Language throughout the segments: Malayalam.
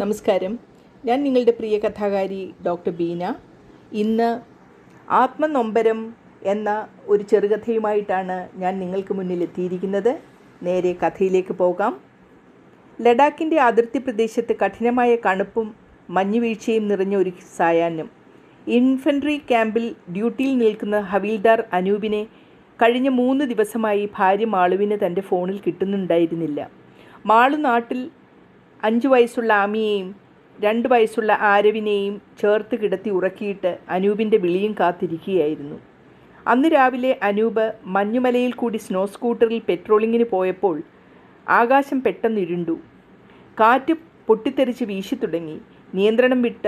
നമസ്കാരം. ഞാൻ നിങ്ങളുടെ പ്രിയ കഥാകാരി ഡോക്ടർ ബീന. ഇന്ന് ആത്മനൊമ്പരം എന്ന ഒരു ചെറുകഥയുമായിട്ടാണ് ഞാൻ നിങ്ങൾക്ക് മുന്നിൽ എത്തിയിരിക്കുന്നത്. നേരെ കഥയിലേക്ക് പോകാം. ലഡാക്കിന്റെ അതിർത്തി പ്രദേശത്ത് കഠിനമായ കണുപ്പും മഞ്ഞുവീഴ്ചയും നിറഞ്ഞ ഒരു സായാഹ്നം. ഇൻഫൻട്രി ക്യാമ്പിൽ ഡ്യൂട്ടിയിൽ നിൽക്കുന്ന ഹവീൽദാർ അനൂപിനെ കഴിഞ്ഞ മൂന്ന് ദിവസമായി ഭാര്യ മാളുവിന് തന്റെ ഫോണിൽ കിട്ടുന്നുണ്ടായിരുന്നില്ല. മാളു നാട്ടിൽ അഞ്ച് വയസ്സുള്ള ആമിയെയും രണ്ട് വയസ്സുള്ള ആരവിനെയും ചേർത്ത് കിടത്തി ഉറക്കിയിട്ട് അനൂപിന്റെ വിളിയും കാത്തിരിക്കുകയായിരുന്നു. അന്ന് രാവിലെ അനൂപ് മഞ്ഞുമലയിൽ കൂടി സ്നോ സ്കൂട്ടറിൽ പെട്രോളിങ്ങിന് പോയപ്പോൾ ആകാശം പെട്ടെന്ന് ഇരുണ്ടു. കാറ്റ് പൊട്ടിത്തെറിച്ച് വീശി തുടങ്ങി. നിയന്ത്രണം വിട്ട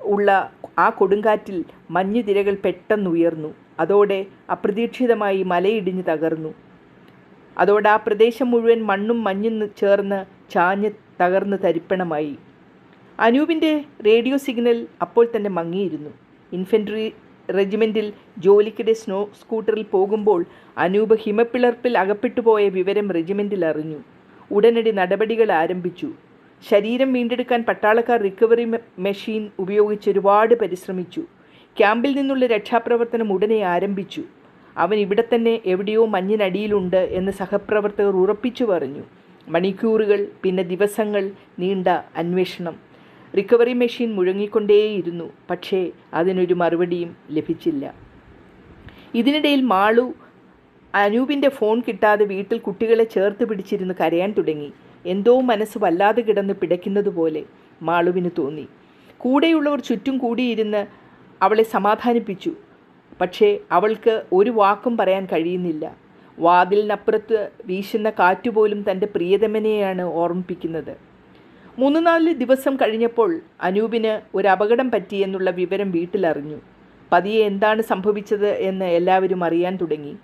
ഉള്ള ആ കൊടുങ്കാറ്റിൽ മഞ്ഞുതിരകൾ പെട്ടെന്ന് ഉയർന്നു. അതോടെ അപ്രതീക്ഷിതമായി മലയിടിഞ്ഞ് തകർന്നു. അതോടെ ആ പ്രദേശം മുഴുവൻ മണ്ണും മഞ്ഞും ചേർന്ന് ചാഞ്ഞ് തകർന്ന് തരിപ്പണമായി. അനൂപിന്റെ റേഡിയോ സിഗ്നൽ അപ്പോൾ തന്നെ മങ്ങിയിരുന്നു. ഇൻഫൻട്രി റെജിമെന്റിൽ ജോലിക്കിടെ സ്നോ സ്കൂട്ടറിൽ പോകുമ്പോൾ അനൂപ് ഹിമപ്പിളർപ്പിൽ അകപ്പെട്ടുപോയ വിവരം റെജിമെന്റിൽ അറിഞ്ഞു. ഉടനടി നടപടികൾ ആരംഭിച്ചു. ശരീരം വീണ്ടെടുക്കാൻ പട്ടാളക്കാർ റിക്കവറി മെഷീൻ ഉപയോഗിച്ച് ഒരുപാട് പരിശ്രമിച്ചു. ക്യാമ്പിൽ നിന്നുള്ള രക്ഷാപ്രവർത്തനം ഉടനെ ആരംഭിച്ചു. അവൻ ഇവിടെ തന്നെ എവിടെയോ മഞ്ഞിനടിയിലുണ്ട് എന്ന് സഹപ്രവർത്തകർ ഉറപ്പിച്ചു പറഞ്ഞു. മണിക്കൂറുകൾ പിന്നെ ദിവസങ്ങൾ നീണ്ട അന്വേഷണം. റിക്കവറി മെഷീൻ മുഴങ്ങിക്കൊണ്ടേയിരുന്നു പക്ഷേ അതിനൊരു മറുപടിയും ലഭിച്ചില്ല. ഇതിനിടയിൽ മാളു അനൂപിന്റെ ഫോൺ കിട്ടാതെ വീട്ടിൽ കുട്ടികളെ ചേർത്ത് പിടിച്ചിരുന്ന് കരയാൻ തുടങ്ങി. എന്തോ മനസ്സ് വല്ലാതെ കിടന്ന് പിടയ്ക്കുന്നത് പോലെ മാളുവിന് തോന്നി. കൂടെയുള്ളവർ ചുറ്റും കൂടിയിരുന്ന് അവളെ സമാധാനിപ്പിച്ചു പക്ഷേ അവൾക്ക് ഒരു വാക്കും പറയാൻ കഴിയുന്നില്ല. വാതിലിനപ്പുറത്ത് വീശുന്ന കാറ്റുപോലും തന്റെ പ്രിയതമനെയാണ് ഓർമ്മിപ്പിക്കുന്നത്. മൂന്ന് നാല് ദിവസം കഴിഞ്ഞപ്പോൾ അനൂപിന് ഒരു അപകടം പറ്റിയെന്നുള്ള വിവരം വീട്ടിലറിഞ്ഞു. പതിയെ എന്താണ് സംഭവിച്ചത് എന്ന് എല്ലാവരും അറിയാൻ തുടങ്ങി.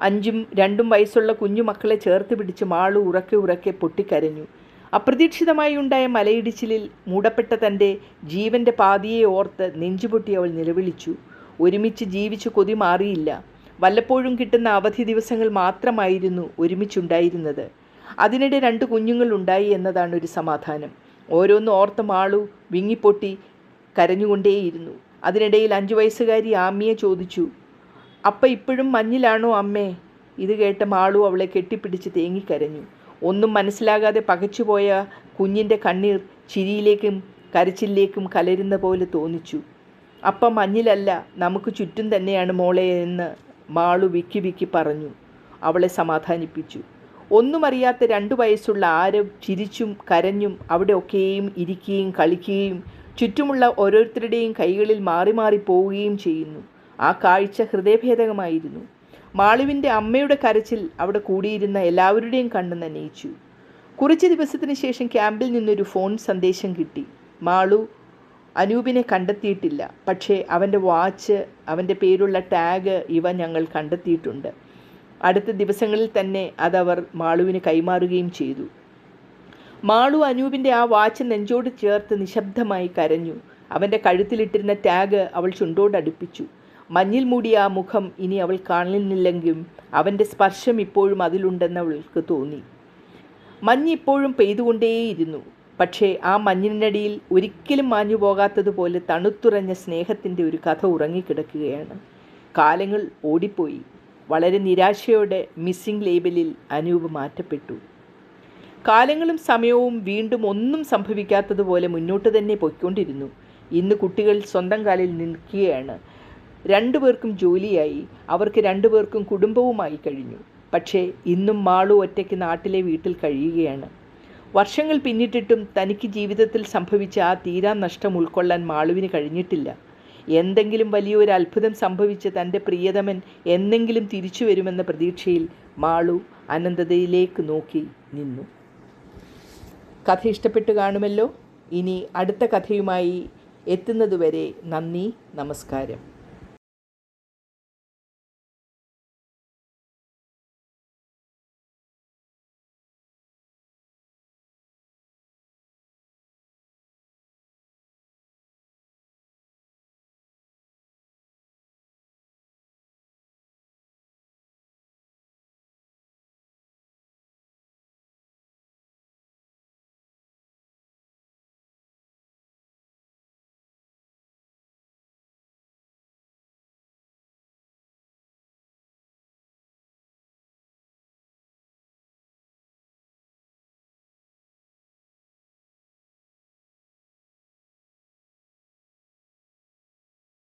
അഞ്ചും രണ്ടും വയസ്സുള്ള കുഞ്ഞുമക്കളെ ചേർത്ത് പിടിച്ച് മാളു ഉറക്കെ ഉറക്കെ പൊട്ടിക്കരഞ്ഞു. അപ്രതീക്ഷിതമായി ഉണ്ടായ മലയിടിച്ചിലിൽ മൂടപ്പെട്ട തന്റെ ജീവന്റെ പാതിയെ ഓർത്ത് നെഞ്ചുപൊട്ടി അവൾ നിലവിളിച്ചു. ഒരുമിച്ച് ജീവിച്ചു കൊതി മാറിയില്ല. വല്ലപ്പോഴും കിട്ടുന്ന അവധി ദിവസങ്ങൾ മാത്രമായിരുന്നു ഒരുമിച്ചുണ്ടായിരുന്നത്. അതിനിടെ രണ്ട് കുഞ്ഞുങ്ങൾ ഉണ്ടായി എന്നതാണ് ഒരു സമാധാനം. ഓരോന്ന് ഓർത്ത മാളു വിങ്ങിപ്പൊട്ടി കരഞ്ഞുകൊണ്ടേയിരുന്നു. അതിനിടയിൽ അഞ്ചു വയസ്സുകാരി ആമിയെ ചോദിച്ചു അപ്പ ഇപ്പോഴും മഞ്ഞിലാണോ അമ്മേ? ഇത് കേട്ട മാളു അവളെ കെട്ടിപ്പിടിച്ച് തേങ്ങിക്കരഞ്ഞു. ഒന്നും മനസ്സിലാകാതെ പകച്ചുപോയ കുഞ്ഞിന്റെ കണ്ണീർ ചിരിയിലേക്കും കരച്ചിലേക്കും കലരുന്ന പോലെ തോന്നിച്ചു. അപ്പം മഞ്ഞിലല്ല നമുക്ക് ചുറ്റും തന്നെയാണ് മോളെ എന്ന് മാളു വിക്കി വിക്കി പറഞ്ഞു. അവളെ സമാധാനിപ്പിച്ചു. ഒന്നും അറിയാത്ത രണ്ടു വയസ്സുള്ള ആരും ചിരിച്ചും കരഞ്ഞും അവിടെ ഒക്കെയും ഇരിക്കുകയും കളിക്കുകയും ചുറ്റുമുള്ള ഓരോരുത്തരുടെയും കൈകളിൽ മാറി മാറി പോവുകയും ചെയ്യുന്നു. ആ കാഴ്ച ഹൃദയഭേദകമായിരുന്നു. മാളുവിന്റെ അമ്മയുടെ കരച്ചിൽ അവിടെ കൂടിയിരുന്ന എല്ലാവരുടെയും കണ്ണു നനയിച്ചു. കുറച്ച് ദിവസത്തിന് ശേഷം ക്യാമ്പിൽ നിന്നൊരു ഫോൺ സന്ദേശം കിട്ടി. മാളു അനൂപിനെ കണ്ടെത്തിയിട്ടില്ല. പക്ഷേ അവന്റെ വാച്ച് അവന്റെ പേരുള്ള ടാഗ് ഇവ ഞങ്ങൾ കണ്ടെത്തിയിട്ടുണ്ട്. അടുത്ത ദിവസങ്ങളിൽ തന്നെ അതവർ മാളുവിന് കൈമാറുകയും ചെയ്തു. മാളു അനൂപിന്റെ ആ വാച്ച് നെഞ്ചോട് ചേർത്ത് നിശബ്ദമായി കരഞ്ഞു. അവന്റെ കഴുത്തിലിട്ടിരുന്ന ടാഗ് അവൾ ചുണ്ടോടടുപ്പിച്ചു മഞ്ഞിൽ മൂടിയ ആ മുഖം ഇനി അവൾ കാണുന്നില്ലെങ്കിലും അവന്റെ സ്പർശം ഇപ്പോഴും അതിലുണ്ടെന്ന് അവൾക്ക് തോന്നി. മഞ്ഞിപ്പോഴും പെയ്തുകൊണ്ടേയിരുന്നു. പക്ഷേ ആ മഞ്ഞിനടിയിൽ ഒരിക്കലും മാഞ്ഞു പോകാത്തതുപോലെ തണുത്തുറഞ്ഞ സ്നേഹത്തിന്റെ ഒരു കഥ ഉറങ്ങിക്കിടക്കുകയാണ്. കാലങ്ങൾ ഓടിപ്പോയി. വളരെ നിരാശയോടെ മിസ്സിംഗ് ലേബലിൽ അനൂപ് മാറ്റപ്പെട്ടു. കാലങ്ങളും സമയവും വീണ്ടും ഒന്നും സംഭവിക്കാത്തതുപോലെ മുന്നോട്ട് തന്നെ പൊയ്ക്കൊണ്ടിരുന്നു. ഇന്ന് കുട്ടികൾ സ്വന്തം കാലിൽ നിൽക്കുകയാണ്. രണ്ടുപേർക്കും ജോലിയായി. അവർക്ക് രണ്ടുപേർക്കും കുടുംബവുമായി കഴിഞ്ഞു. പക്ഷേ ഇന്നും മാളു ഒറ്റയ്ക്ക് നാട്ടിലെ വീട്ടിൽ കഴിയുകയാണ്. വർഷങ്ങൾ പിന്നിട്ടിട്ടും തനിക്ക് ജീവിതത്തിൽ സംഭവിച്ച ആ തീരാ നഷ്ടം ഉൾക്കൊള്ളാൻ മാളുവിന് കഴിഞ്ഞിട്ടില്ല. എന്തെങ്കിലും വലിയൊരു അത്ഭുതം സംഭവിച്ച് തന്റെ പ്രിയതമൻ എന്നെങ്കിലും തിരിച്ചു വരുമെന്ന പ്രതീക്ഷയിൽ മാളു അനന്തതയിലേക്ക് നോക്കി നിന്നു. കഥ ഇഷ്ടപ്പെട്ട് കാണുമല്ലോ? ഇനി അടുത്ത കഥയുമായി എത്തുന്നതുവരെ നന്ദി നമസ്കാരം.